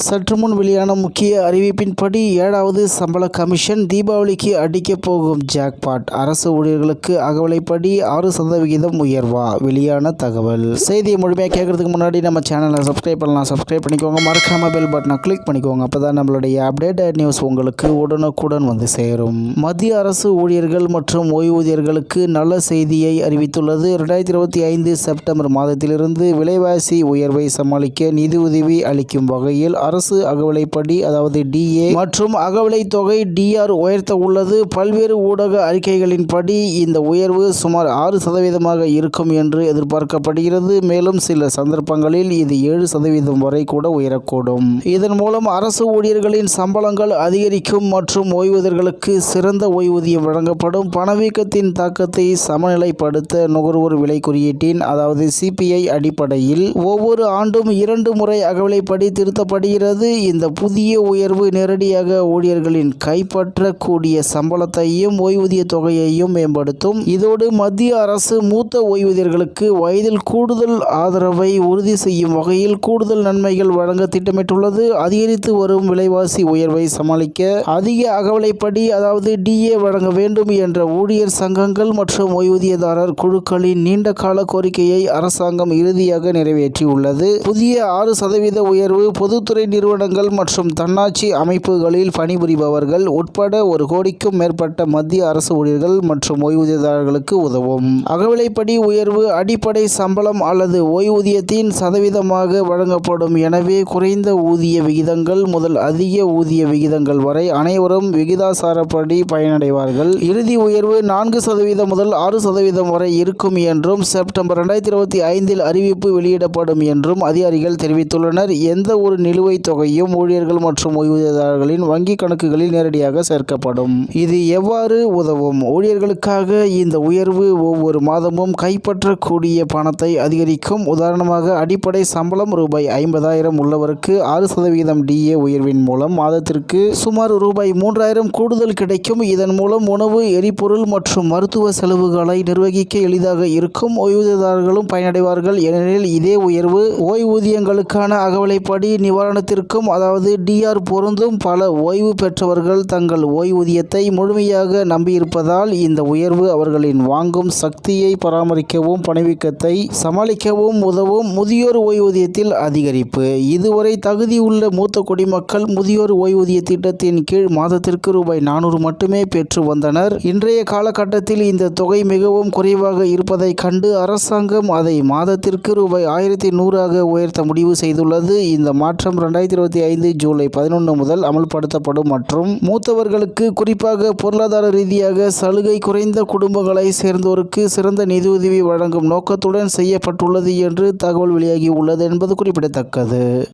சற்று முன் வெளியான முக்கிய அறிவிப்பின்படி ஏழாவது சம்பள கமிஷன் தீபாவளிக்கு அடிக்கப் போகும் ஜாக்பாட். அரசு ஊழியர்களுக்கு அகவலைப்படி ஆறு சதவிகிதம் உயர்வா? வெளியான தகவல். செய்தியை முழுமையாக கேட்கறதுக்கு முன்னாடி நம்ம சேனலை சப்ஸ்கிரைப் பண்ணலாம். சப்ஸ்கிரைப் பண்ணிக்கோங்க. மறக்காம பெல் பட்டனை கிளிக் பண்ணிக்கோங்க. அப்போதான் நம்மளுடைய அப்டேட்டட் நியூஸ் உங்களுக்கு உடனுக்குடன் வந்து சேரும். மத்திய அரசு ஊழியர்கள் மற்றும் ஓய்வூதியர்களுக்கு நல்ல செய்தியை அறிவித்துள்ளது. ரெண்டாயிரத்தி இருபத்தி ஐந்து செப்டம்பர் மாதத்திலிருந்து விலைவாசி உயர்வை சமாளிக்க நிதியுதவி அளிக்கும் வகையில் அரசு அகவலைப்படி அதாவது டிஏ மற்றும் அகவலை தொகை டிஆர் உயர்த்த உள்ளது. பல்வேறு ஊடக அறிக்கைகளின்படி இந்த உயர்வு சுமார் ஆறு சதவீதமாக இருக்கும் என்று எதிர்பார்க்கப்படுகிறது. மேலும் சில சந்தர்ப்பங்களில் இது ஏழு சதவீதம் வரை கூட உயரக்கூடும். இதன் மூலம் அரசு ஊழியர்களின் சம்பளங்கள் அதிகரிக்கும் மற்றும் ஓய்வூதியர்களுக்கு சிறந்த ஓய்வூதியம் வழங்கப்படும். பணவீக்கத்தின் தாக்கத்தை சமநிலைப்படுத்த நுகர்வோர் விலை குறியீட்டின் அதாவது சிபிஐ அடிப்படையில் ஒவ்வொரு ஆண்டும் இரண்டு முறை அகவலைப்படி திருத்தப்படுகிறது. இந்த புதிய உயர்வு நேரடியாக ஊழியர்களின் கைப்பற்றக்கூடிய சம்பளத்தையும் ஓய்வூதிய தொகையையும் மேம்படுத்தும். இதோடு மத்திய அரசு மூத்த ஓய்வூதியர்களுக்கு வயதில் கூடுதல் ஆதரவை உறுதி செய்யும் வகையில் கூடுதல் நன்மைகள் வழங்க திட்டமிட்டுள்ளது. அதிகரித்து வரும் விலைவாசி உயர்வை சமாளிக்க அதிக அகவலைப்படி அதாவது டிஏ வழங்க வேண்டும் என்ற ஊழியர் சங்கங்கள் மற்றும் ஓய்வூதியதாரர் குழுக்களின் நீண்ட கால கோரிக்கையை அரசாங்கம் இறுதியாக நிறைவேற்றியுள்ளது. புதிய ஆறு சதவீத உயர்வு பொதுத்துறை நிறுவனங்கள் மற்றும் தன்னாட்சி அமைப்புகளில் பணிபுரிபவர்கள் உட்பட ஒரு கோடிக்கும் மேற்பட்ட மத்திய அரசு ஊழியர்கள் மற்றும் ஓய்வூதியதாரர்களுக்கு உதவும். அகவிலைப்படி உயர்வு அடிப்படை சம்பளம் அல்லது ஓய்வூதியத்தின் சதவீதமாக வழங்கப்படும். எனவே குறைந்த ஊதிய விகிதங்கள் முதல் அதிக ஊதிய விகிதங்கள் வரை அனைவரும் விகிதாசாரப்படி பயனடைவார்கள். இறுதி உயர்வு நான்கு சதவீதம் முதல் ஆறு சதவீதம் வரை இருக்கும் என்றும் செப்டம்பர் ரெண்டாயிரத்தி இருபத்தி ஐந்தில் அறிவிப்பு வெளியிடப்படும் என்றும் அதிகாரிகள் தெரிவித்துள்ளனர். எந்த ஒரு நிலுவை தொகையும் ஊழியர்கள் மற்றும் ஓய்வூதியதாரர்களின் வங்கி கணக்குகளில் நேரடியாக சேர்க்கப்படும். இது எவ்வாறு உதவும்? ஊழியர்களுக்காக இந்த உயர்வு ஒவ்வொரு மாதமும் கைப்பற்றக்கூடிய பணத்தை அதிகரிக்கும். உதாரணமாக அடிப்படை சம்பளம் ரூபாய் ஐம்பதாயிரம் உள்ளவருக்கு ஆறு சதவீதம் டிஏ உயர்வின் மூலம் மாதத்திற்கு சுமார் ரூபாய் மூன்றாயிரம் கூடுதல் கிடைக்கும். இதன் மூலம் உணவு எரிபொருள் மற்றும் மருத்துவ செலவுகளை நிர்வகிக்க எளிதாக இருக்கும். ஓய்வூதியதாரர்களும் பயனடைவார்கள். ஏனெனில் இதே உயர்வு ஓய்வூதியங்களுக்கான அகவலைப்படி நிவாரணத்தை நிவாரணத்திற்கும் அதாவது டிஆர் பொருந்தும் பல ஓய்வு பெற்றவர்கள் தங்கள் ஓய்வூதியத்தை முழுமையாக நம்பியிருப்பதால் இந்த உயர்வு அவர்களின் வாங்கும் சக்தியை பராமரிக்கவும் பணவீக்கத்தை சமாளிக்கவும் உதவும் முதியோர் ஓய்வூதியத்தில் அதிகரிப்பு. இதுவரை தகுதியுள்ள மூத்த குடிமக்கள் முதியோர் ஓய்வூதிய திட்டத்தின் கீழ் மாதத்திற்கு ரூபாய் நானூறு மட்டுமே பெற்று வந்தனர். இன்றைய காலகட்டத்தில் இந்த தொகை மிகவும் குறைவாக இருப்பதை கண்டு அரசாங்கம் அதை மாதத்திற்கு ரூபாய் ஆயிரத்தி நூறாக உயர்த்த முடிவு செய்துள்ளது. இந்த மாற்றம் ரெண்டாயிரத்தி இருபத்தி ஐந்து ஜூலை பதினொன்று முதல் அமல்படுத்தப்படும் மற்றும் மூத்தவர்களுக்கு குறிப்பாக பொருளாதார ரீதியாக சலுகை குறைந்த குடும்பங்களை சேர்ந்தோருக்கு சிறந்த நிதியுதவி வழங்கும் நோக்கத்துடன் செய்யப்பட்டுள்ளது என்று தகவல் வெளியாகி உள்ளது என்பது குறிப்பிடத்தக்கது.